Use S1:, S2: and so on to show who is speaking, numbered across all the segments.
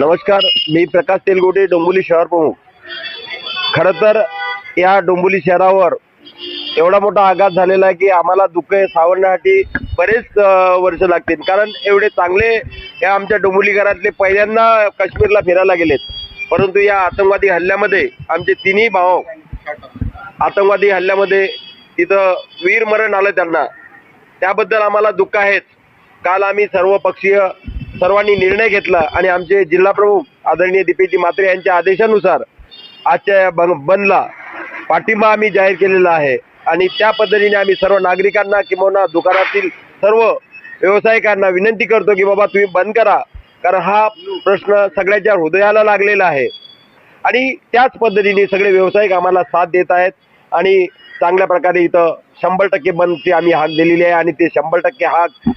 S1: नमस्कार मी प्रकाश तेलगोटे डोंबोली शहर प्रमुख. खरं तर या डोंबोली शहरावर एवढा मोठा आघात झालेला आहे की आम्हाला दुःख हे सावरण्यासाठी बरेच वर्ष लागतील. कारण एवढे चांगले या आमच्या डोंबिवलीकरातले पहिल्यांदा काश्मीरला फिरायला गेलेत. परंतु या आतंकवादी हल्ल्यामध्ये आमचे तिन्ही भाऊ आतंकवादी हल्ल्यामध्ये तिथं वीरमरण आलं त्यांना. त्याबद्दल आम्हाला दुःख आहेच. काल आम्ही सर्व पक्षीय सर्वांनी निर्णय घेतला आणि आमचे जिल्हा प्रमुख आदरणीय दीपेजी म्हात्रे यांच्या आदेशानुसार आजच्या या बन बंदला पाठिंबा आम्ही जाहीर केलेला आहे. आणि त्या पद्धतीने आम्ही सर्व नागरिकांना किंवा दुकानातील सर्व व्यावसायिकांना विनंती करतो की बाबा तुम्ही बंद करा. कारण हा प्रश्न सगळ्याच्या हृदयाला लागलेला आहे. आणि त्याच पद्धतीने सगळे व्यावसायिक आम्हाला साथ देत आहेत. आणि चांगल्या प्रकारे इथं शंभर टक्के बंदची आम्ही हाक दिलेली आहे. आणि ते शंभर टक्के हाक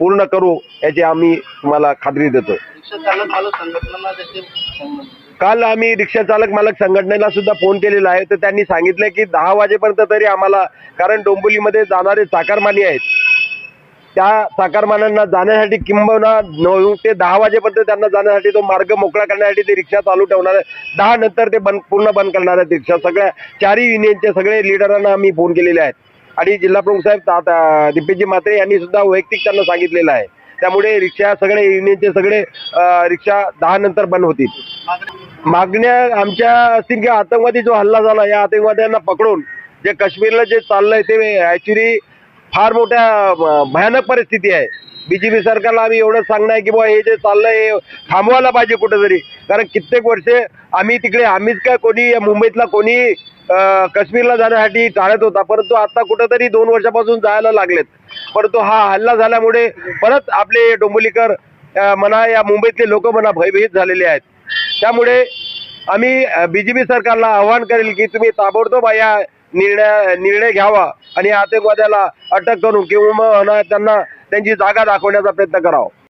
S1: पूर्ण करू याची आम्ही तुम्हाला खात्री देतो
S2: रिक्षा चालक मालक संघटनांना त्याचे संबंध.
S1: काल आम्ही रिक्षा चालक मालक संघटनेला सुद्धा फोन केलेला आहे. तर त्यांनी सांगितलं की दहा वाजेपर्यंत तरी आम्हाला कारण डोंबिवलीमध्ये जाणारे चाकारमानी आहेत. त्या चाकारमान्यांना जाण्यासाठी किंबहुना नऊ ते दहा वाजेपर्यंत त्यांना जाण्यासाठी तो मार्ग मोकळा करण्यासाठी ते रिक्षा चालू ठेवणार आहे दहा नंतर ते बंद पूर्ण बंद करणार आहेत रिक्षा. सगळ्या चारही युनियनचे सगळे लिडरांना आम्ही फोन केलेले आहेत. आणि जिल्हा प्रमुख साहेब ता- दिपेशजी म्हात्रे यांनी सुद्धा वैयक्तिक त्यांना सांगितलेलं आहे. त्यामुळे रिक्षा सगळे युनियनचे सगळे रिक्षा दहा नंतर बंद होतील. मागण्या आमच्या असतील की आतंकवादी जो हल्ला झाला या आतंकवाद्यांना पकडून जे काश्मीरला जे चाललंय ते ऍक्च्युली फार मोठ्या भयानक परिस्थिती आहे. बीजेपी सरकारला आम्ही एवढं सांगणं आहे की बुवा हे जे चाललंय हे थांबवायला पाहिजे कुठेतरी. कारण कित्येक वर्षे आम्ही तिकडे आम्हीच काय कोणी मुंबईतला कोणी काश्मीरला जाण्यासाठी चालत होता परंतु आता कुठंतरी दोन वर्षापासून जायला लागलेत. परंतु हा हल्ला झाल्यामुळे परत आपले डोंबोलीकर म्हणा या मुंबईतले लोक म्हणा भयभीत झालेले आहेत. त्यामुळे आम्ही बीजेपी सरकारला आव्हान करेल की तुम्ही ताबडतोब या निर्णय निर्णय घ्यावा आणि या आतंकवाद्याला अटक करून किंवा त्यांना त्यांची जागा दाखवण्याचा प्रयत्न करावा.